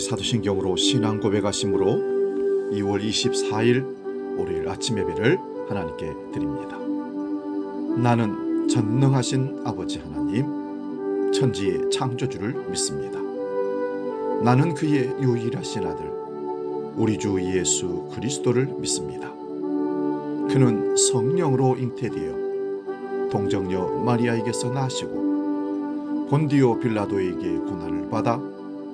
사도신경으로 신앙 고백하심으로 2월 24일 월요일 아침 예배를 하나님께 드립니다. 나는 전능하신 아버지 하나님, 천지의 창조주를 믿습니다. 나는 그의 유일하신 아들, 우리 주 예수 그리스도를 믿습니다. 그는 성령으로 잉태되어 동정녀 마리아에게서 나시고 본디오 빌라도에게 고난을 받아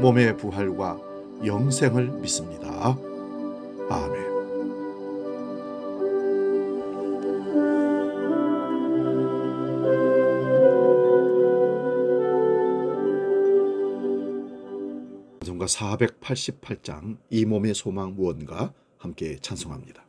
몸의 부활과 영생을 믿습니다. 아멘. 전과 488장 이 몸의 소망 무언가 함께 찬송합니다.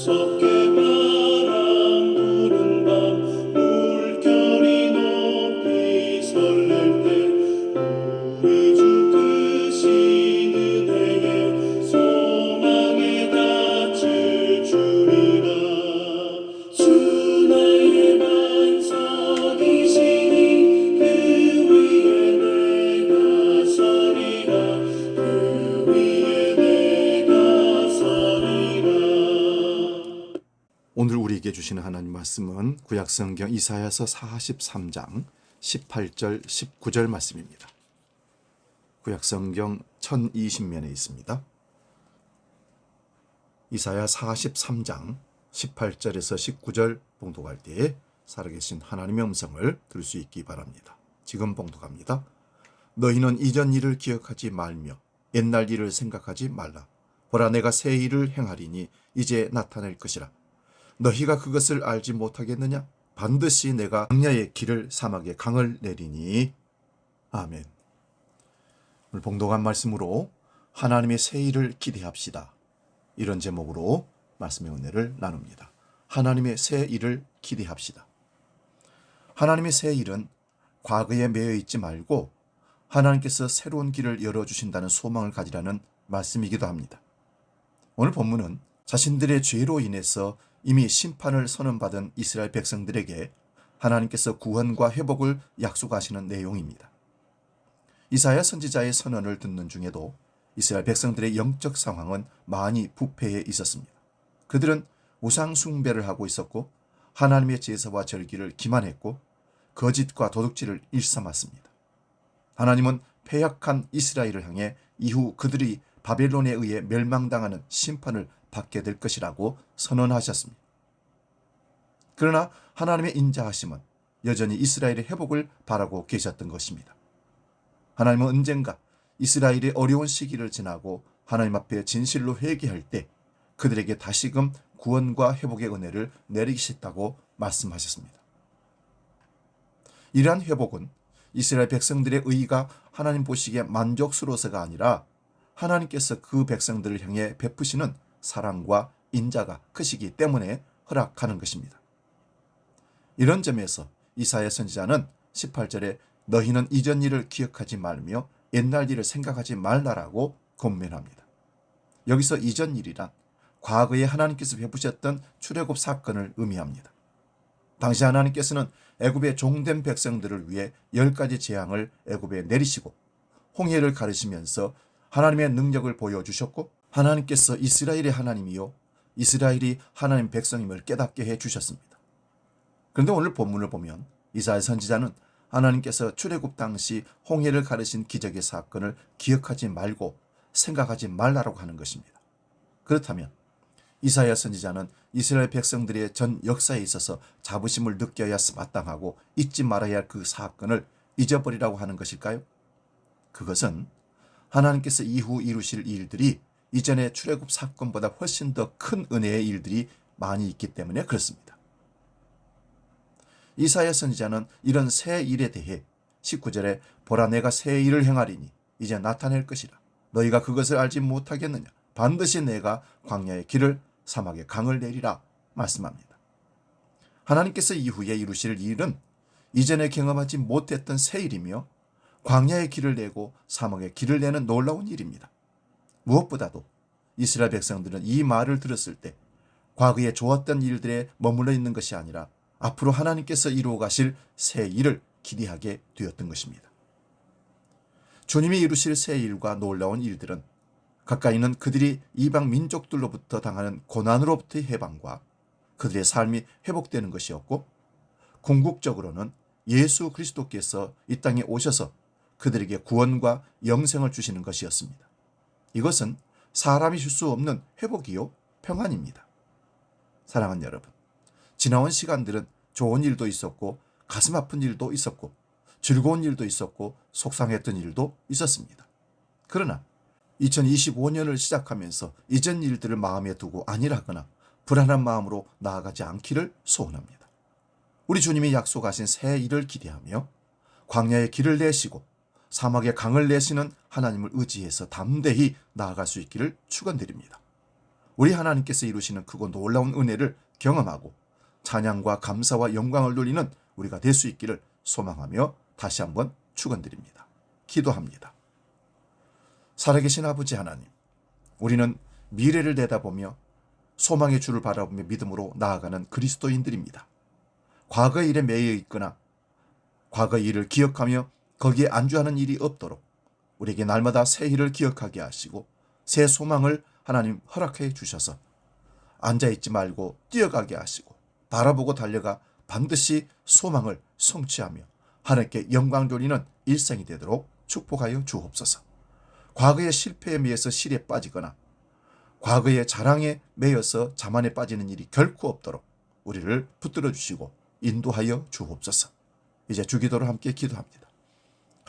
무섭게 우리에게 주시는 하나님 말씀은 구약 성경 이사야서 43장 18절 19절 말씀입니다. 구약 성경 1020면에 있습니다. 이사야 43장 18절에서 19절 봉독할 때에 살아계신 하나님의 음성을 들을 수 있기 바랍니다. 지금 봉독합니다. 너희는 이전 일을 기억하지 말며 옛날 일을 생각하지 말라. 보라 내가 새 일을 행하리니 이제 나타낼 것이라. 너희가 그것을 알지 못하겠느냐? 반드시 내가 광야의 길을 사막에 강을 내리니. 아멘. 오늘 봉독한 말씀으로 하나님의 새 일을 기대합시다. 이런 제목으로 말씀의 은혜를 나눕니다. 하나님의 새 일을 기대합시다. 하나님의 새 일은 과거에 매여 있지 말고 하나님께서 새로운 길을 열어주신다는 소망을 가지라는 말씀이기도 합니다. 오늘 본문은 자신들의 죄로 인해서 이미 심판을 선언받은 이스라엘 백성들에게 하나님께서 구원과 회복을 약속하시는 내용입니다. 이사야 선지자의 선언을 듣는 중에도 이스라엘 백성들의 영적 상황은 많이 부패해 있었습니다. 그들은 우상 숭배를 하고 있었고 하나님의 제사와 절기를 기만했고 거짓과 도둑질을 일삼았습니다. 하나님은 패약한 이스라엘을 향해 이후 그들이 바벨론에 의해 멸망당하는 심판을 받게 될 것이라고 선언하셨습니다. 그러나 하나님의 인자하심은 여전히 이스라엘의 회복을 바라고 계셨던 것입니다. 하나님은 언젠가 이스라엘의 어려운 시기를 지나고 하나님 앞에 진실로 회개할 때 그들에게 다시금 구원과 회복의 은혜를 내리시겠다고 말씀하셨습니다. 이러한 회복은 이스라엘 백성들의 의가 하나님 보시기에 만족스러워서가 아니라 하나님께서 그 백성들을 향해 베푸시는 사랑과 인자가 크시기 때문에 허락하는 것입니다. 이런 점에서 이사야 선지자는 18절에 너희는 이전 일을 기억하지 말며 옛날 일을 생각하지 말라라고 권면합니다. 여기서 이전 일이란 과거에 하나님께서 베푸셨던 출애굽 사건을 의미합니다. 당시 하나님께서는 애굽의 종된 백성들을 위해 열 가지 재앙을 애굽에 내리시고 홍해를 가르시면서 하나님의 능력을 보여주셨고 하나님께서 이스라엘의 하나님이요 이스라엘이 하나님 백성임을 깨닫게 해 주셨습니다. 그런데 오늘 본문을 보면 이사야 선지자는 하나님께서 출애굽 당시 홍해를 가르신 기적의 사건을 기억하지 말고 생각하지 말라고 하는 것입니다. 그렇다면 이사야 선지자는 이스라엘 백성들의 전 역사에 있어서 자부심을 느껴야 마땅하고 잊지 말아야 할 그 사건을 잊어버리라고 하는 것일까요? 그것은 하나님께서 이후 이루실 일들이 이전의 출애굽 사건보다 훨씬 더 큰 은혜의 일들이 많이 있기 때문에 그렇습니다. 이사야 선지자는 이런 새 일에 대해 19절에 보라 내가 새 일을 행하리니 이제 나타낼 것이라 너희가 그것을 알지 못하겠느냐 반드시 내가 광야의 길을 사막의 강을 내리라 말씀합니다. 하나님께서 이후에 이루실 일은 이전에 경험하지 못했던 새 일이며 광야의 길을 내고 사막의 길을 내는 놀라운 일입니다. 무엇보다도 이스라엘 백성들은 이 말을 들었을 때 과거에 좋았던 일들에 머물러 있는 것이 아니라 앞으로 하나님께서 이루어 가실 새 일을 기대하게 되었던 것입니다. 주님이 이루실 새 일과 놀라운 일들은 가까이는 그들이 이방 민족들로부터 당하는 고난으로부터의 해방과 그들의 삶이 회복되는 것이었고 궁극적으로는 예수 그리스도께서 이 땅에 오셔서 그들에게 구원과 영생을 주시는 것이었습니다. 이것은 사람이 줄 수 없는 회복이요 평안입니다. 사랑하는 여러분, 지나온 시간들은 좋은 일도 있었고 가슴 아픈 일도 있었고 즐거운 일도 있었고 속상했던 일도 있었습니다. 그러나 2025년을 시작하면서 이전 일들을 마음에 두고 안일하거나 불안한 마음으로 나아가지 않기를 소원합니다. 우리 주님이 약속하신 새 일을 기대하며 광야의 길을 내시고 사막의 강을 내시는 하나님을 의지해서 담대히 나아갈 수 있기를 축원드립니다. 우리 하나님께서 이루시는 크고 놀라운 은혜를 경험하고 찬양과 감사와 영광을 돌리는 우리가 될 수 있기를 소망하며 다시 한번 축원드립니다. 기도합니다. 살아계신 아버지 하나님, 우리는 미래를 내다보며 소망의 주를 바라보며 믿음으로 나아가는 그리스도인들입니다. 과거 일에 매여 있거나 과거 일을 기억하며 거기에 안주하는 일이 없도록 우리에게 날마다 새 일을 기억하게 하시고 새 소망을 하나님 허락해 주셔서 앉아 있지 말고 뛰어가게 하시고 바라보고 달려가 반드시 소망을 성취하며 하나님께 영광 돌리는 일생이 되도록 축복하여 주옵소서. 과거의 실패에 매여서 실에 빠지거나 과거의 자랑에 매여서 자만에 빠지는 일이 결코 없도록 우리를 붙들어 주시고 인도하여 주옵소서. 이제 주기도를 함께 기도합니다.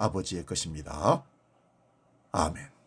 아버지의 것입니다. 아멘.